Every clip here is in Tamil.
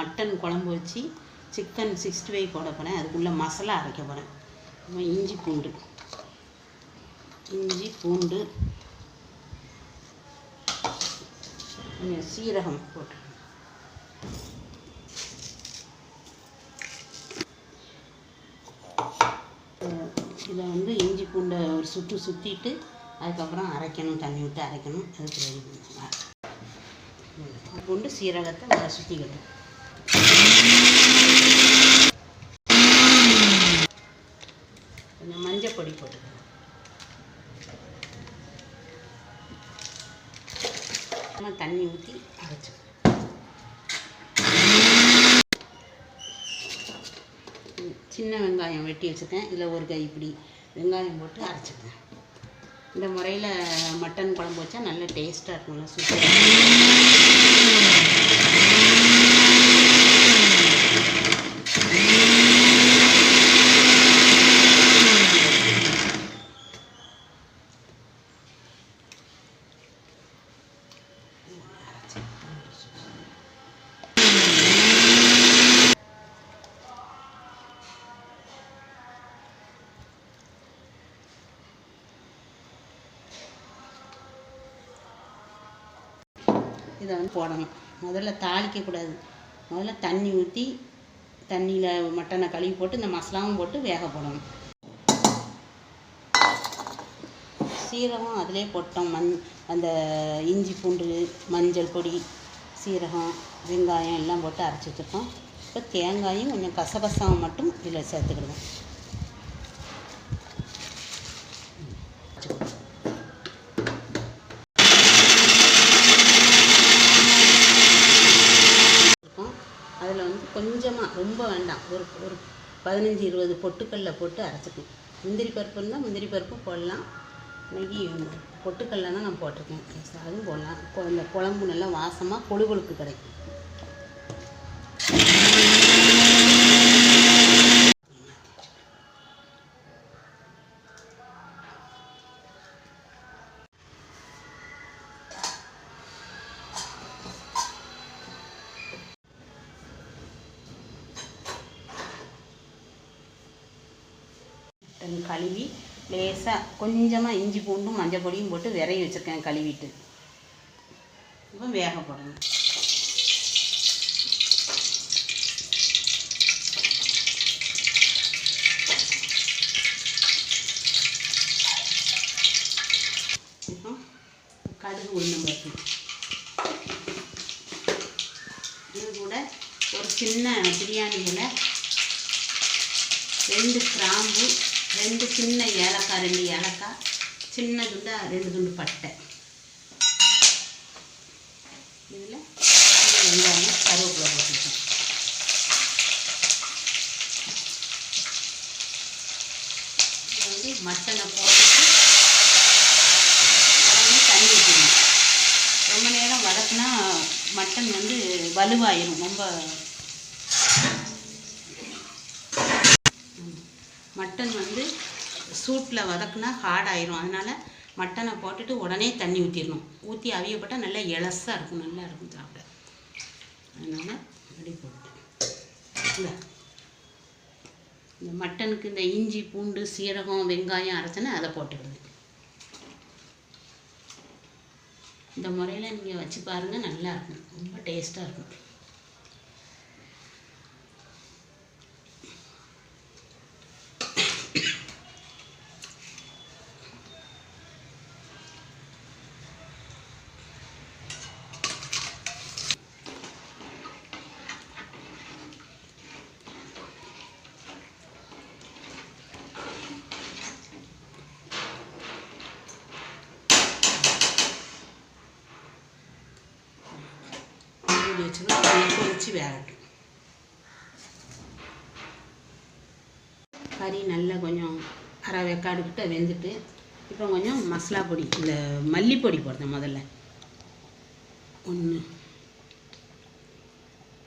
மட்டன் குழம்பு வச்சு சிக்கன் சிக்ஸ்டி ஃபைவ் போட போகிறேன் அதுக்குள்ளே மசாலா அரைக்க போகிறேன் இஞ்சி பூண்டு. இஞ்சி பூண்டு. சீரகம் போட்டு. இதை வந்து இஞ்சி பூண்டை ஒரு சுற்று சுற்றிட்டு அதுக்கப்புறம் அரைக்கணும் தண்ணி விட்டு அரைக்கணும். அதுக்கு ரெடி பண்ணுவாங்க பூண்டு சீரகத்தை நல்லா சுற்றிக்கணும் கொஞ்சம் மஞ்சள் பொடி போட்டுக்கணும் நம்ம தண்ணி ஊற்றி அரைச்சிக்கணும் சின்ன வெங்காயம் வெட்டி வச்சுருக்கேன். இதில் ஒரு கை இப்படி வெங்காயம் போட்டு அரைச்சிக்கேன் இந்த முறையில் மட்டன் குழம்பு வச்சா நல்ல டேஸ்ட்டாக இருக்கும்ல சூப்பராக இதை வந்து போடணும். முதல்ல தாளிக்கக்கூடாது. முதல்ல தண்ணி ஊற்றி தண்ணியில் மட்டனை கழுவி போட்டு இந்த மசாலாவும் போட்டு வேக போடணும். சீரகம் அதிலே போட்டோம். மண் அந்த இஞ்சி பூண்டு மஞ்சள் பொடி சீரகம் வெங்காயம் எல்லாம் போட்டு அரைச்சி வச்சுருக்கோம் இப்போ தேங்காயும் கொஞ்சம் கசகசாவும் மட்டும் இதில் சேர்த்துக்கிடுவோம் இருக்கும் அதில் வந்து கொஞ்சமாக ரொம்ப வேண்டாம். ஒரு ஒரு பதினஞ்சு இருபது பொட்டுக்கல்ல போட்டு அரைச்சிக்கணும். முந்திரி பருப்பு இருந்தால் முந்திரி பருப்பு போடலாம். இன்னைக்கு பொட்டுக்கல்ல தான் நான் போட்டிருக்கேன். அதுவும் போடலாம். கொ- இந்த குழம்பு நல்லா வாசமாக கொழு கொழுப்பு கிடைக்கும். கழுவி லேசாக கொஞ்சமாக இஞ்சி பூண்டும் மஞ்சள் பொடியும் போட்டு விரைய வச்சுருக்கேன் கழுவிட்டு. இப்போ வேக போடணும். இப்போ கடுகு உளுந்தம் பருப்பு. இது கூட ஒரு சின்ன பிரியாணி இலை ரெண்டு கிராம்பு ரெண்டு சின்ன ஏலக்காய் ரெண்டு ஏலக்காய் சின்ன துண்டா ரெண்டு துண்டு பட்டை. இதில் வெங்காயம் கருவேப்பிலை போட்டுருக்கோம் இதை வந்து மட்டனை போட்டுட்டு தண்ணி ஊற்றணும் ரொம்ப நேரம் வதக்குனா மட்டன் வந்து வலுவாயிடும் ரொம்ப மட்டன் வந்து சூட்டில் வதக்குனா ஹார்ட் ஆயிரும். அதனால் மட்டனை போட்டுட்டு உடனே தண்ணி ஊற்றிடணும் ஊற்றி அவியப்பட்டால் நல்லா இலசாக இருக்கும் நல்லா இருக்கும் சாப்பிட. அதனால் அப்படி போட்டு. இல்லை இந்த மட்டனுக்கு இந்த இஞ்சி பூண்டு சீரகம் வெங்காயம் அரைச்சேன்னா அதை போட்டுக்கிடுது இந்த முறையில் நீங்கள் வச்சு பாருங்கள் நல்லாயிருக்கும் ரொம்ப டேஸ்ட்டாக இருக்கும். மூடி வச்சுக்கணும் கொதிச்சு வேகட்டும் கறி நல்லா கொஞ்சம் அரை வெக்காடு கிட்ட வெந்துட்டு இப்போ கொஞ்சம் மசாலா பொடி இந்த மல்லிப்பொடி போடுறேன் முதல்ல ஒன்று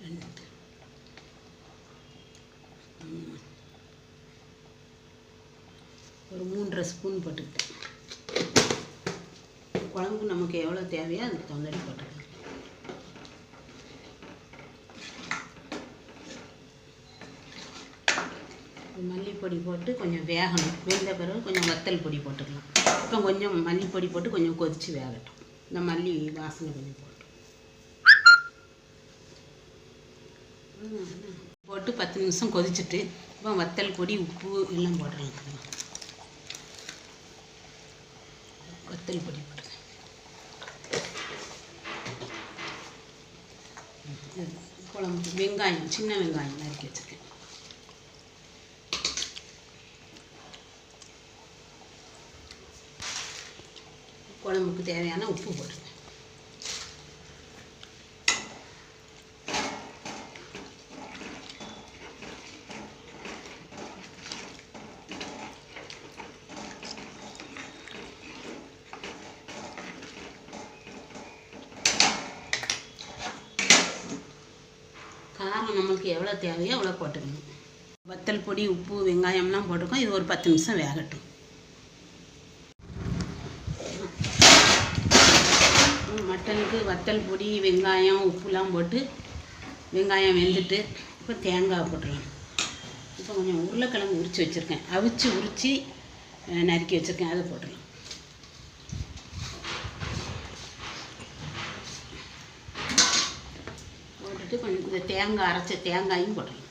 ரெண்டு ஒரு மூன்றரை ஸ்பூன் போட்டுக்கிட்டேன் குழம்புக்கு நமக்கு எவ்வளோ தேவையோ அதுக்கு தகுந்தடி போட்டுக்கலாம் மல்லிப்பொடி போட்டு கொஞ்சம் வேகணும். வெந்த பிறகு கொஞ்சம் வத்தல் பொடி போட்டுக்கலாம். இப்போ கொஞ்சம் மல்லிப்பொடி போட்டு கொஞ்சம் கொதித்து வேகட்டும். இந்த மல்லி வாசனை கொஞ்சம் போட்டு. போட்டு பத்து நிமிஷம் கொதிச்சுட்டு இப்போ வத்தல் பொடி உப்பு எல்லாம் போட்டுடலாம். வத்தல் பொடி போட்டுருக்கேன் குழம்பு. வெங்காயம் சின்ன வெங்காயம் நறுக்கி வச்சுருக்கேன். குழம்புக்கு தேவையான உப்பு போட்டுருவேன் காரம் நம்மளுக்கு எவ்வளோ தேவையோ அவ்வளோ போட்டுக்கணும். வத்தல் பொடி உப்பு வெங்காயம்லாம் போட்டிருக்கோம் இது ஒரு பத்து நிமிஷம் வேகட்டும் மட்டனுக்கு வத்தல் பொடி வெங்காயம் உப்புலாம் போட்டு வெங்காயம் வெந்துட்டு இப்போ தேங்காய் போட்டுடலாம் இப்போ கொஞ்சம் உருளைக்கிழங்கு உரித்து வச்சுருக்கேன். அவிச்சு உரித்து நறுக்கி வச்சுருக்கேன். அதை போட்டுடலாம் போட்டுட்டு கொஞ்சம் இந்த தேங்காய் அரைச்ச தேங்காயும் போட்டுடலாம்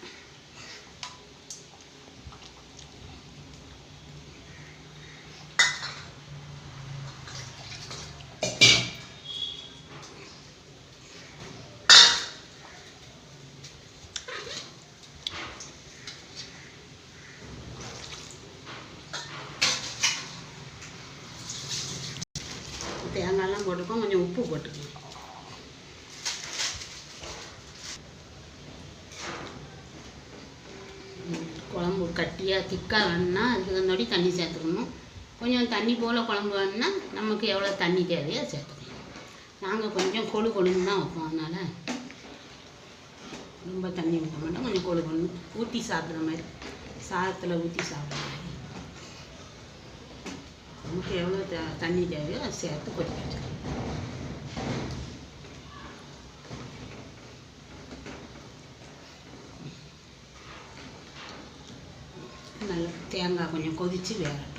தேங்காய்லாம் போட்டுக்கோ கொஞ்சம் உப்பு போட்டுக்கணும் குழம்பு கட்டியாக திக்காக வேணும்னா அதுக்கு தந்தோடி தண்ணி சேர்த்துக்கணும். கொஞ்சம் தண்ணி போல் குழம்பு வேணும்னா நமக்கு எவ்வளோ தண்ணி தேவையோ சேர்த்துக்கலாம். சேர்த்துக்கணும் நாங்கள் கொஞ்சம் கொழு கொழுன்னு தான் வைப்போம் அதனால் ரொம்ப தண்ணி ஊற்ற மாட்டோம் கொஞ்சம் கொழு கொழு ஊற்றி சாப்பிட்ற மாதிரி சாதத்தில் ஊற்றி சாப்பிட்றோம் நமக்கு எவ்வளோ தண்ணி தேவையோ அதை சேர்த்து கொதிக்க வச்சுக்கணும் நல்லா தேங்காய் கொஞ்சம் கொதித்து வேகட்டும்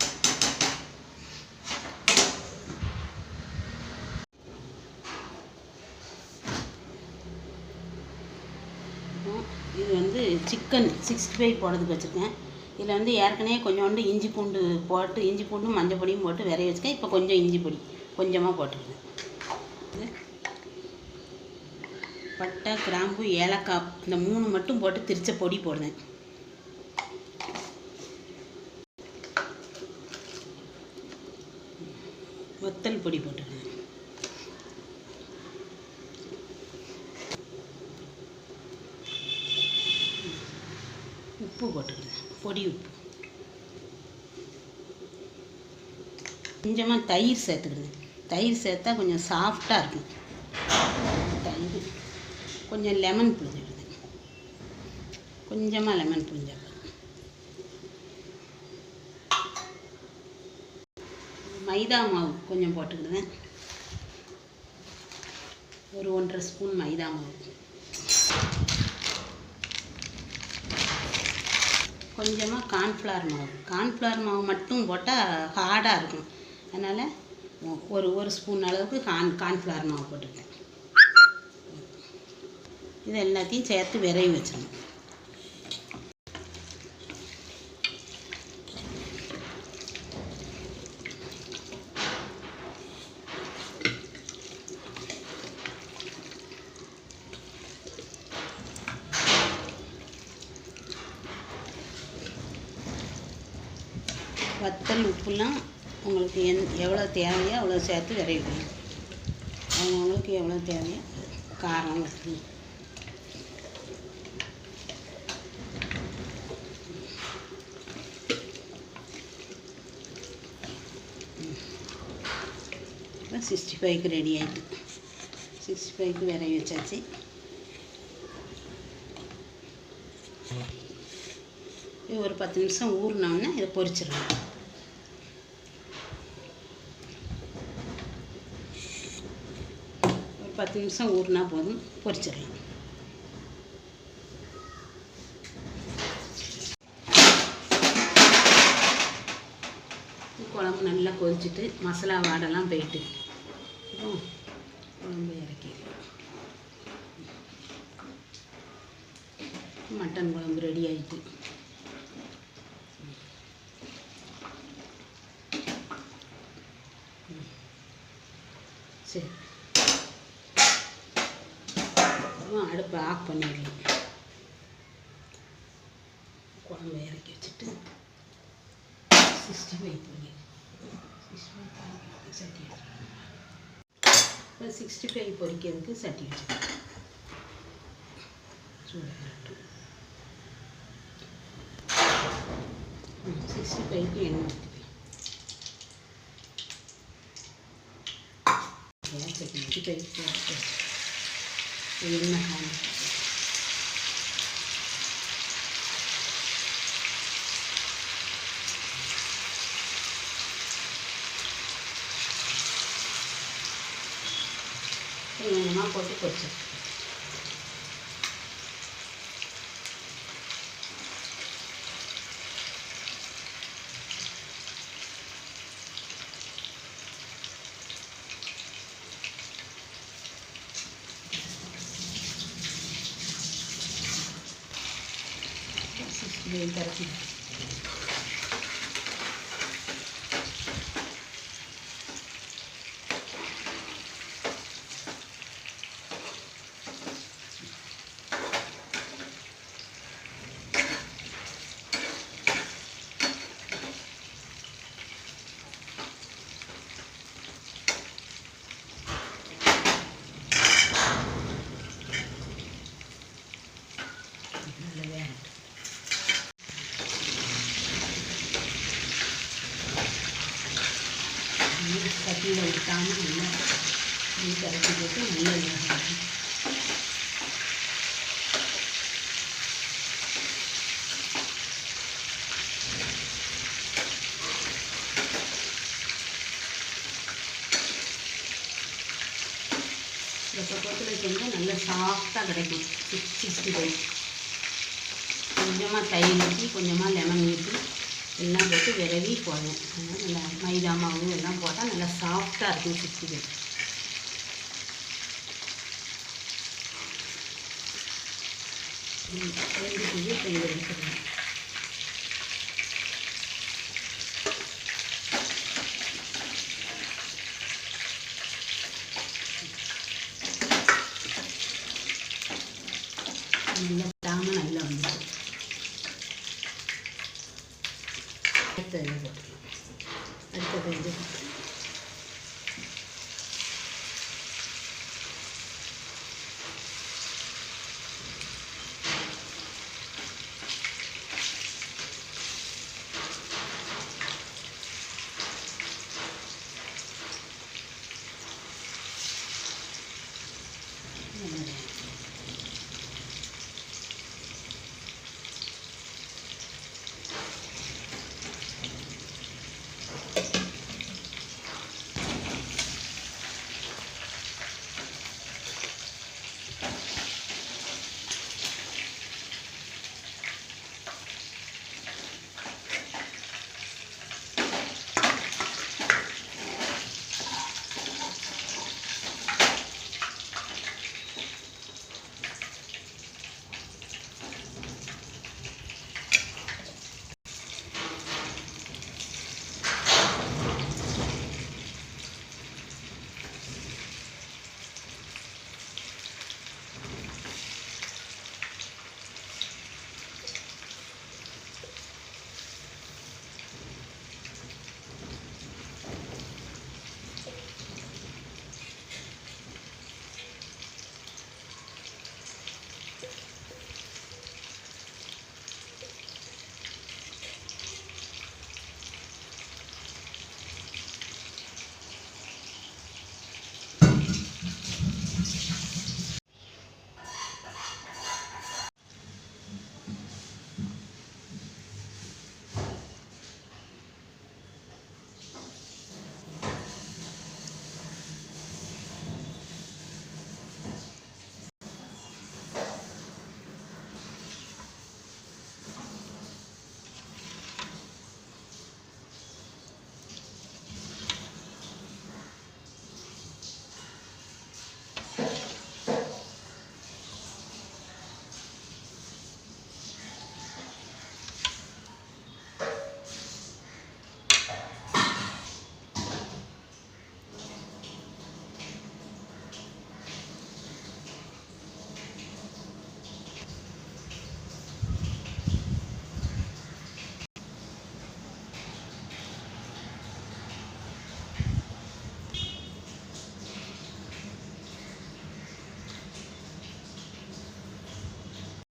இது வந்து சிக்கன் சிக்ஸ்டி ஃபைவ் போடுறதுக்கு வச்சுருக்கேன். இதில் வந்து ஏற்கனவே கொஞ்சோண்டு இஞ்சி பூண்டு போட்டு இஞ்சி பூண்டும் மஞ்சள் பொடியும் போட்டு விரைய வச்சுக்க. இப்போ கொஞ்சம் இஞ்சி பொடி கொஞ்சமாக போட்டுருக்கேன் இது பட்டை கிராம்பு ஏலக்காய் இந்த மூணு மட்டும் போட்டு திரிச்ச பொடி போடுறேன் வத்தல் பொடி போட்டுருக்கேன் உப்பு போட்டுக்கிறேன் பொடி உப்பு கொஞ்சமாக தயிர் சேர்த்துக்கிறது தயிர் சேர்த்தா கொஞ்சம் சாஃப்டாக இருக்கும். தயிர். கொஞ்சம் லெமன் புழிஞ்சிடுது கொஞ்சமாக லெமன் புழிஞ்சா மைதா மாவு கொஞ்சம் போட்டுக்கிடுவேன் ஒரு ஒன்றரை ஸ்பூன் மைதா மாவு. கொஞ்சமாக கார்ன்ஃப்ளவர் மாவு. கார்ன்ஃப்ளவர் மாவு மட்டும் போட்டால் ஹார்டாக இருக்கும். அதனால் ஒரு ஒரு ஸ்பூன் அளவுக்கு கார்ன் கார்ன்ஃப்ளவர் மாவு போட்டுருக்கேன். இது எல்லாத்தையும் சேர்த்து விரைவி வச்சிடணும். வத்தல் உப்புலாம் உங்களுக்கு எந் எவ்வளோ தேவையோ அவ்வளோ சேர்த்து விரைவிங்க அவங்கவுங்களுக்கு எவ்வளோ தேவையோ காரம் உப்பு இப்போ சிக்ஸ்டி ஃபைவ்க்கு ரெடி ஆகிட்டு சிக்ஸ்டி ஃபைவ்க்கு விரைவி வச்சாச்சு. இது ஒரு பத்து நிமிஷம் ஊறினோடனே இதை பொரிச்சிடணும் பத்து நிமிஷம் ஊறினா போதும் பொரிச்சிடலாம். குழம்பு நல்லா கொதிச்சுட்டு மசாலா வாடெல்லாம் போயிட்டு குழம்பு இறக்கி மட்டன் குழம்பு ரெடி ஆகிட்டு சரி. அப்புறம் அடுப்பை ஆஃப் பண்ணிடலாம். குழம்பு இறக்கி வச்சுட்டு சிக்ஸ்டி ஃபைவ் பொரி சிக்ஸ்டி ஃபைவ் சட்டி இப்போ சிக்ஸ்டி ஃபைவ் பொரிக்கிறதுக்கு சட்டி வச்சுக்கலாம் சூடாகட்டும். சிக்ஸ்டி ஃபைவ்க்கு எண்ணெய் ஊற்றிக்கலாம். சிக்ஸ்டி ஃபைவ் எண்ணெய் காணும் கொஞ்சமாக போட்டு பொரிச்சு சிக்ஸ்டி கரைச்சி நல்ல இப்போ பக்கத்தில் வந்து நல்லா சாஃப்டாக கிடைக்கும். சிக்ஸ் சிக்ஸ்டி ஃபைவ் கொஞ்சமாக தயிர் ஊற்றி கொஞ்சமாக லெமன் ஊற்றி எல்லாம் போட்டு விரவி போடுவேன் அதனால் நல்லா மைதா மாவு எல்லாம் போட்டால் நல்லா சாஃப்டாக இருக்கும் சிக்ஸ்டி ஃபைவ் ரெண்டு கிலோ எடுத்துருவேன்